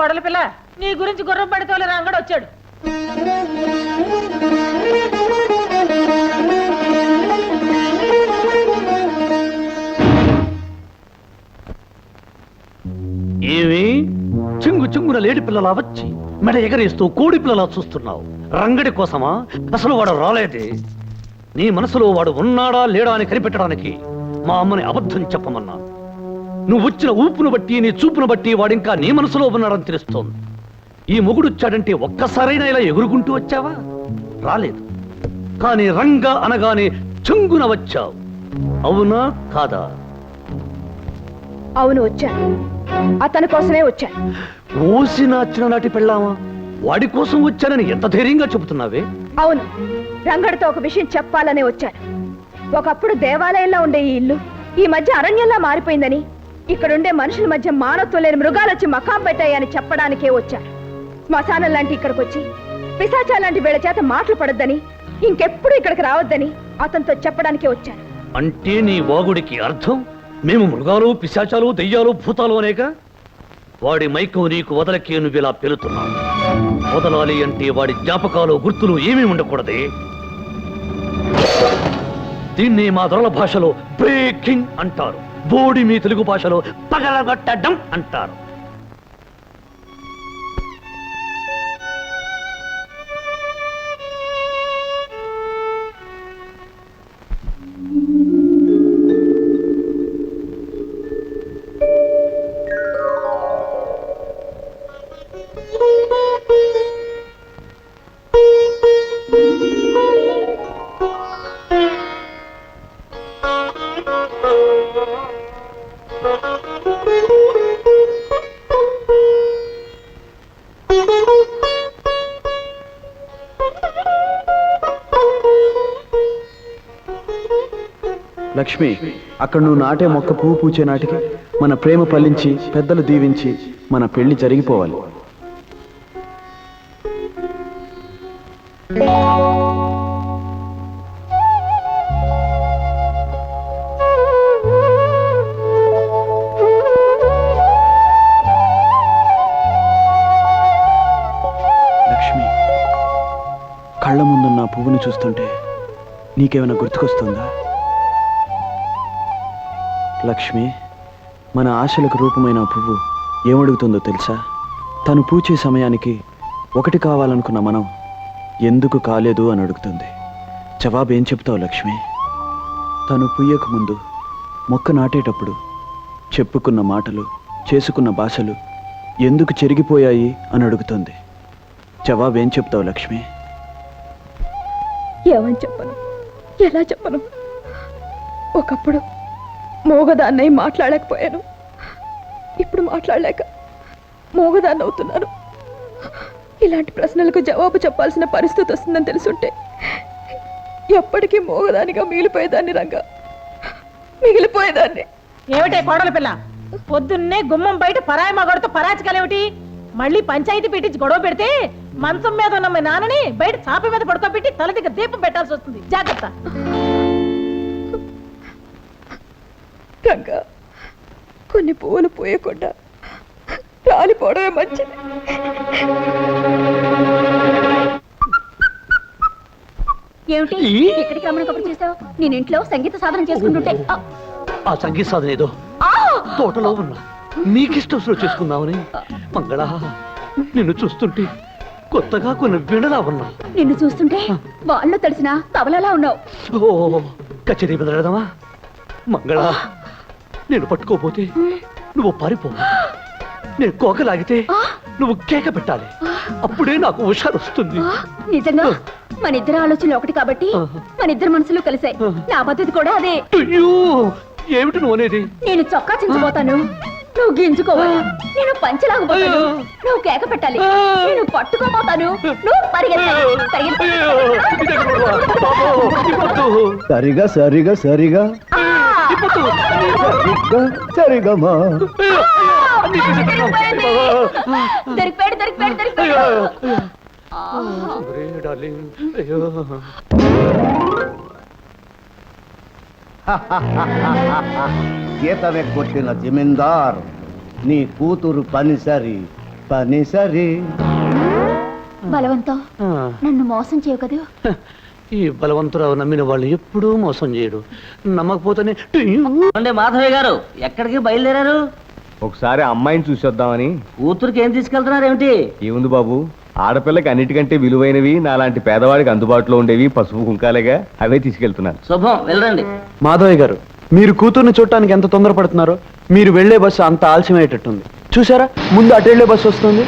కోడల పిల్ల నీ గురించి గుర్రం పడితోలే రాంగడు వచ్చాడు. ఏమి? చింగు చింగున లేడి పిల్లలా వచ్చి మెడ ఎగరేస్తూ కోడి పిల్లలా చూస్తున్నావు. రంగడి కోసమా? అసలు వాడు రాలేదే. నీ మనసులో వాడు ఉన్నాడా లేడా అని కనిపెట్టడానికి మా అమ్మని అబద్ధం చెప్పమన్నాను. నువ్వు వచ్చిన ఊపును బట్టి నీ చూపును బట్టి వాడింకా నీ మనసులో ఉన్నాడని తెలుస్తోంది. ఈ మొగుడొచ్చాడంటే ఒక్కసారైనా ఇలా ఎగురుకుంటూ వచ్చావా? రాలేదు. కానీ రంగ అనగానే చుంగున వచ్చావు. అవునా కాదా? అవును వచ్చాను. అతని కోసమే వచ్చాను. ఓసిన చిన్ననాటి పెళ్ళామా? వాడి కోసం వచ్చానని ఎంత ధైర్యంగా చెబుతున్నావే? అవును రంగడితో ఒక విషయం చెప్పాలనే వచ్చాను. ఒకప్పుడు దేవాలయంలో ఉండే ఈ ఇల్లు ఈ మధ్య అరణ్యంలా మారిపోయిందని ఇక్కడుండే మనుషుల మధ్య మానవత్వం లేని మృగాలు వచ్చి మకాం పెట్టాయని చెప్పడానికే వచ్చారు. శ్మశానం లాంటి ఇక్కడికి వచ్చి పిశాచాల లాంటి వీళ్ళ చేత మాటలు పడొద్దని ఇంకెప్పుడు ఇక్కడికి రావద్దని అతనితో చెప్పడానికే వచ్చాను అంటే నీ వాగుడికి అర్థం? మేము మృగాలు పిశాచాలు దెయ్యాలు భూతాలు అనేక? వాడి మైకం నీకు వదలకే నువ్వు ఇలా పెలుతున్నావు. వదలాలి అంటే వాడి జ్ఞాపకాలు గుర్తులు ఏమీ ఉండకూడదే. దీన్ని మా దొరల భాషలో బ్రేకింగ్ అంటారు. బోడి మీ తెలుగు భాషలో పగలగొట్టడం అంటారు. లక్ష్మి అక్కడ నువ్వు నాటే మొక్క పువ్వు పూచే నాటికి మన ప్రేమ ఫలించి పెద్దలు దీవించి మన పెళ్ళి జరిగిపోవాలి. లక్ష్మి కళ్ళ ముందున్న పువ్వును పువ్వుని చూస్తుంటే నీకేమైనా గుర్తుకొస్తుందా? లక్ష్మి మన ఆశలకు రూపమైన పువ్వు ఏమడుగుతుందో తెలుసా? తను పూచే సమయానికి ఒకటి కావాలనుకున్న మనం ఎందుకు కాలేదు అని అడుగుతుంది. జవాబు ఏం చెప్తావు లక్ష్మి? తను పూయక ముందు మొక్క నాటేటప్పుడు చెప్పుకున్న మాటలు చేసుకున్న భాషలు ఎందుకు చెరిగిపోయాయి అని అడుగుతుంది. జవాబు ఏం చెప్తావు లక్ష్మి? ఏమని చెప్పను? ఎలా చెప్పను? ఒకప్పుడు మోగదాన్నై మాట్లాడలేకపోయాను ఇప్పుడు మాట్లాడలేక మోగదాన్ని అవుతున్నాను ఇలాంటి ప్రశ్నలకు జవాబు చెప్పాల్సిన పరిస్థితి వస్తుందని తెలుసుంటే ఎప్పటికీ మోగదానిగా మిగిలిపోయేదాన్ని రంగా. మిగిలిపోయేదాన్ని. ఏమిటే కోడల పిల్ల? పొద్దున్నే గుమ్మం బయట పరాయి మగడితో పరాచికలేమిటి? మళ్ళీ పంచాయతీ పెట్టించి గొడవ పెడితే మంచం మీద ఉన్న మీ నాన్నని బయట చాప మీద పడుకోబెట్టి తల దగ్గర దీపం పెట్టాల్సి వస్తుంది. జాగ్రత్త. రంగా కొన్ని పువ్వులు పోయకుండా రాలిపోవడమే మంచిది. ఏమిటి? ఎక్కడికి రమ్మని కబురు చేసావు నేను ఇంట్లో సంగీత సాధన చేసుకుంటుంటే. ఆ, ఆ సంగీత సాధన ఏదో? తోటలో ఉన్నా నీకిష్టం చేసుకుందామని మంగళ నిన్ను చూస్తుంటే కొత్తగా కొన్ని వినలా ఉన్నా నిన్ను చూస్తుంటే వాళ్ళు తెలిసిన తబలలా ఉన్నావు. ఓ కచేరీ మంగళ నేను పట్టుకోపోతే నువ్వు పారిపో నేను కోకలాగితే నువ్వు కేక పెట్టాలి. అప్పుడే నాకు హుషారు వస్తుంది. నిజంగా? మన ఇద్దరు ఆలోచనలు ఒకటి కాబట్టి మన ఇద్దరు మనసులు కలిసాయి. నా పద్ధతి కూడా అదే. అయ్యో! ఏమిటి నువ్వు అనేది? నేను చొక్కా చించిపోతాను నువ్వు గింజుకోవాలి. నేను పంచలాగపోతాను అయ్యో. నువ్వు కేక పెట్టాలి. నేను పట్టుకోపోతాను నువ్వు పరిగెత్తాలి. సరిగా సరిగా సరిగా. సరిగమా. దొరికిపోయాడు కొట్టిన జమీందార్ నీ కూతురు పనిసరి పని సరి బలవంతం నన్ను మోసం చేయవు కదూ ఈ బలవంతురావు నమ్మిన వాళ్ళు ఎప్పుడూ మోసం చేయడు. నమ్మకపోతేనే అంటే మాధవయ్య గారు ఎక్కడికి బయలుదేరారు? ఒకసారి అమ్మాయిని చూసొద్దామని. కూతురికి ఏం తీసుకెళ్తున్నారు ఏమిటి? ఏముంది బాబు? ఆడపిల్లకి అన్నిటికంటే విలువైనవి నాలాంటి పేదవాడికి అందుబాటులో ఉండేవి పసుపు కుంకాలేగా అవే తీసుకెళ్తున్నాను. శుభం వెళ్ళండి. మాధవయ్య గారు మీరు కూతుర్ని చూడటానికి ఎంత తొందరపడుతున్నారో మీరు వెళ్ళే బస్సు అంత ఆలస్యమయ్యేటట్టుంది. చూసారా ముందు అటు వెళ్ళే బస్సు వస్తుంది.